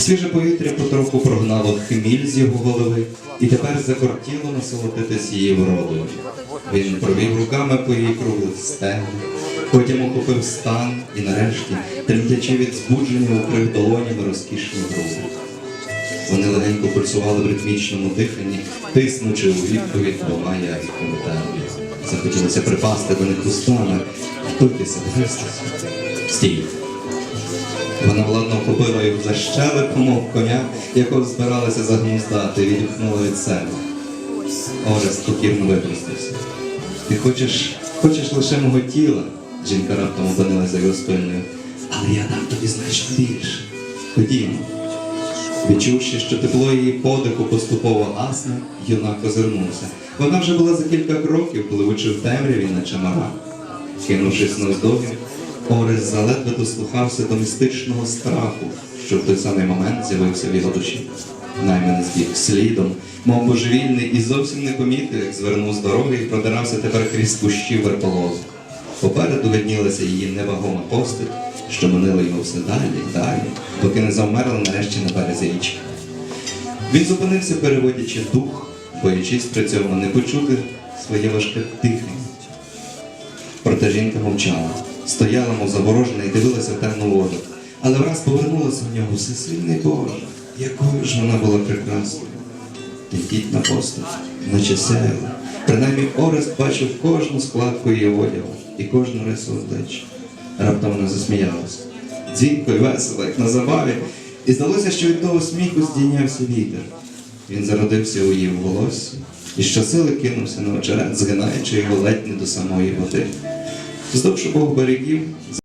Свіже повітря потроху прогнало хміль з його голови, і тепер закортіло насолодитись її вродою. Він провів руками по її круглих стегнах, потім охопив стан і нарешті, тремтячи від збудження, укрив долонями розкішні груди. Вони легенько пульсували в ритмічному диханні, тиснучи у відповідь двома ягідками термі. Захотілося припасти до них устами, впитися, вгристися. Стій! Вона владно вхопила його за щелепу, мов коня, якого збиралася загнуздати, відіпхнула від себе. Орест покірно випростався. Ти хочеш, хочеш лише мого тіла, жінка раптом опинилася його спиною. Але я дам тобі значно більше. Ходімо. Відчувши, що тепло її подиху поступово гасне, юнак озирнувся. Вона вже була за кілька кроків, пливучи в темряві, наче мара. Кинувшись навздогін, Орес заледве дослухався до містичного страху, що в той самий момент з'явився в його душі. Найман збіг слідом, мов божевільний, і зовсім не помітив, як звернув з дороги і продирався тепер крізь кущі верполозу. Попереду виднілася її невагома постать, що манила його все далі, далі, доки не завмерла нарешті на березі річки. Він зупинився, переводячи дух, боячись при цьому не почути своє важке дихання. Проте жінка мовчала, стояла, мов заворожена, і дивилася в темну воду. Але враз повернулася в нього всесильний Боже, якою ж вона була прекрасною. Тендітна постать, наче сяяла. Принаймні Орест бачив кожну складку її одягу і кожну рису обличчя. Раптом вона засміялася. Дзвінко й весело, як на забаві, і здалося, що від того сміху здійнявся вітер. Він зародився у її волоссі і щосили кинувся на очерет, згинаючи його ледь не до самої води. Вздовж обох берегів